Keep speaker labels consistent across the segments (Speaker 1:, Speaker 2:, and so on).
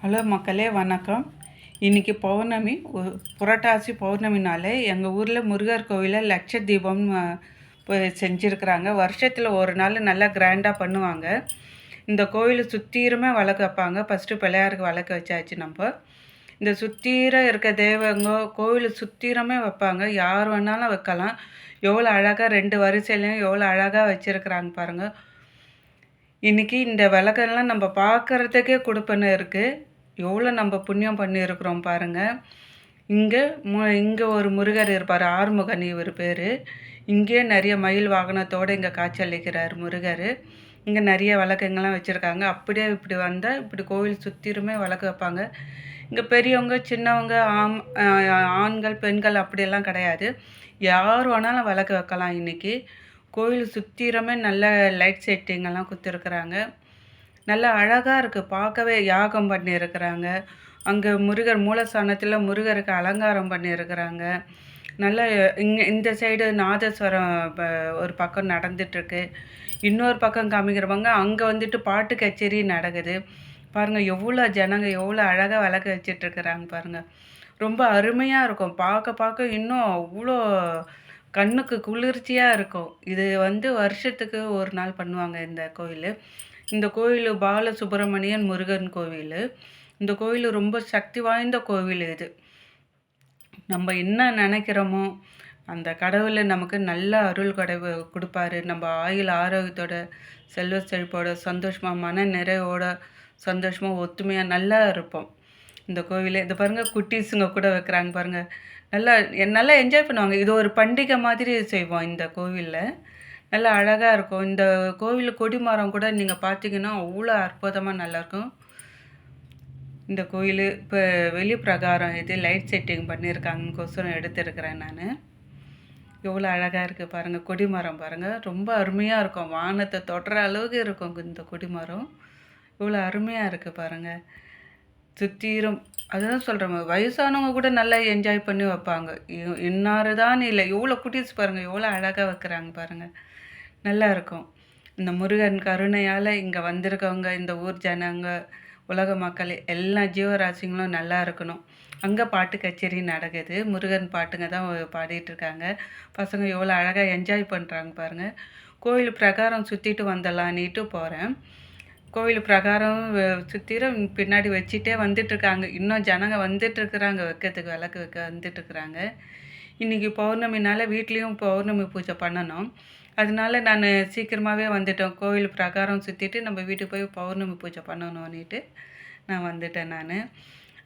Speaker 1: Hello மக்களே வணக்கம். இன்றைக்கி பௌர்ணமி புரட்டாசி பௌர்ணமினாலே எங்கள் ஊரில் முருகர் கோவிலில் லட்ச தீபம் செஞ்சுருக்குறாங்க. வருஷத்தில் ஒரு நாள் நல்லா கிராண்டாக பண்ணுவாங்க. இந்த கோவிலை சுத்தீருமே வழக்கு வைப்பாங்க. ஃபஸ்ட்டு பிள்ளையாருக்கு வழக்கு வச்சாச்சு நம்ம. இந்த சுத்தீர இருக்க தெய்வங்க கோவில் சுத்தீரமே வைப்பாங்க. யார் வேணாலும் வைக்கலாம். எவ்வளோ அழகாக ரெண்டு வரிசையிலையும் எவ்வளோ அழகாக வச்சுருக்குறாங்க பாருங்கள் இன்றைக்கி இந்த விளக்கெல்லாம் நம்ம பார்க்கறதுக்கே கொடுப்பன இருக்குது எவ்வளோ நம்ம புண்ணியம் பண்ணியிருக்கிறோம் பாருங்கள் இங்கே மு இங்கே ஒரு முருகர் இருப்பார் ஆறுமுகன் இவர் பேர். இங்கே நிறைய மயில் வாகனத்தோடு இங்கே காட்சியளிக்கிறார் முருகர். இங்கே நிறைய விளக்குங்கள்லாம் வச்சுருக்காங்க. அப்படியே இப்படி வந்தால் இப்படி கோவில் சுற்றிலுமே விளக்கு வைப்பாங்க. இங்கே பெரியவங்க சின்னவங்க ஆம் ஆண்கள் பெண்கள் அப்படியெல்லாம் கிடையாது. யார் வேணாலும் விளக்கு வைக்கலாம் இன்றைக்கி கோயில் சுற்றிலுமே நல்ல லைட் செட்டிங்கெல்லாம் கொடுத்துருக்குறாங்க நல்லா அழகாக இருக்குது பார்க்கவே யாகம் பண்ணியிருக்கிறாங்க அங்கே முருகர் மூலஸ்தானத்தில் முருகருக்கு அலங்காரம் பண்ணியிருக்கிறாங்க நல்ல இங்கே இந்த சைடு நாதஸ்வரம் ஒரு பக்கம் நடந்துட்டுருக்கு. இன்னொரு பக்கம் காமிக்கிறவங்க அங்கே வந்துட்டு பாட்டு கச்சேரி நடக்குது. பாருங்கள் எவ்வளோ ஜனங்க எவ்வளோ அழகாக விளக்கு வச்சிட்ருக்குறாங்க பாருங்கள் ரொம்ப அருமையாக இருக்கும். பார்க்க பார்க்க இன்னும் அவ்வளோ கண்ணுக்கு குளிர்ச்சியாக இருக்கும். இது வந்து வருஷத்துக்கு ஒரு நாள் பண்ணுவாங்க இந்த கோயில். இந்த கோயில் பாலசுப்ரமணியன் முருகன் கோவில். இந்த கோயில் ரொம்ப சக்தி வாய்ந்த கோவில் இது. நம்ம என்ன நினைக்கிறோமோ அந்த கடவுளை நமக்கு நல்ல அருள் கடவு கொடுப்பாரு. நம்ம ஆயுள் ஆரோக்கியத்தோட செல்வ செழிப்போட சந்தோஷமாக மன நிறைவோட சந்தோஷமாக ஒத்துமையாக நல்லா இருப்போம். இந்த கோவிலே. இந்த பாருங்கள் குட்டீஸுங்க கூட வைக்கிறாங்க பாருங்கள் நல்லா நல்லா என்ஜாய் பண்ணுவாங்க. இது ஒரு பண்டிகை மாதிரி செய்வோம் இந்த கோவிலில். நல்லா அழகாக இருக்கும். இந்த கோவில் கொடிமரம் கூட நீங்கள் பார்த்தீங்கன்னா அவ்வளோ அற்புதமாக நல்லாயிருக்கும். இந்த கோயில் இப்போ வெளி பிரகாரம் இது லைட் செட்டிங் பண்ணியிருக்காங்கன்னு எடுத்திருக்கிறேன் நான். எவ்வளோ அழகாக இருக்குது பாருங்கள் கொடிமரம் பாருங்கள் ரொம்ப அருமையாக இருக்கும். வானத்தை தொடுற அளவுக்கு இருக்கும் இந்த கொடிமரம் இவ்வளோ அருமையாக இருக்குது பாருங்கள் சுத்தீரும் அதுதான் சொல்கிறேன் வயசானவங்க கூட நல்லா என்ஜாய் பண்ணி வைப்பாங்க. இ- இன்னாரு தான் இல்லை. எவ்வளோ குட்டீஸ் பாருங்கள் எவ்வளோ அழகாக வைக்கிறாங்க பாருங்கள் நல்லா இருக்கும். இந்த முருகன் கருணையால் இங்கே வந்திருக்கவங்க இந்த ஊர் ஜனங்க உலக மக்கள் எல்லா ஜீவராசிங்களும் நல்லா இருக்கணும். அங்கே பாட்டு கச்சேரி நடக்குது. முருகன் பாட்டுங்க தான் பாடிட்டுருக்காங்க பசங்க எவ்வளோ அழகாக என்ஜாய் பண்ணுறாங்க பாருங்கள் கோயில் பிரகாரம் சுற்றிட்டு வந்துடலான்னுட்டு போகிறேன் கோவில் பிரகாரம் சுற்றிலும் பின்னாடி வச்சுட்டே வந்துட்டுருக்காங்க. இன்னும் ஜனங்க வந்துட்டுருக்குறாங்க வைக்கிறதுக்கு விளக்கு வைக்க வந்துட்டுருக்குறாங்க. இன்றைக்கி பௌர்ணமினால வீட்லேயும் பௌர்ணமி பூஜை பண்ணணும். அதனால நான் சீக்கிரமாகவே வந்துட்டோம். கோவில் பிரகாரம் சுற்றிட்டு நம்ம வீட்டுக்கு போய் பௌர்ணமி பூஜை பண்ணணும்னுட்டு நான் வந்துட்டேன் நான்.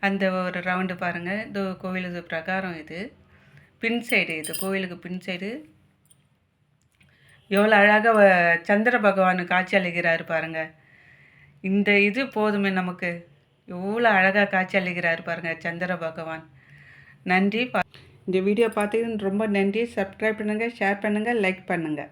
Speaker 1: அந்த ஒரு ரவுண்டு பாருங்கள் இந்த கோவிலுக்கு பிரகாரம் இது. பின் சைடு இது கோவிலுக்கு பின் சைடு. எவ்வளோ அழகாக சந்திர பகவான் காட்சி அளிக்கிறாரு பாருங்கள் இந்த இது போதுமே நமக்கு. எவ்வளோ அழகாக காட்சி அளிக்கிறார் பாருங்கள் சந்திர பகவான். நன்றி. பா இந்த வீடியோ பார்த்ததுக்கு ரொம்ப நன்றி. சப்ஸ்கிரைப் பண்ணுங்கள் ஷேர் பண்ணுங்கள் லைக் பண்ணுங்கள்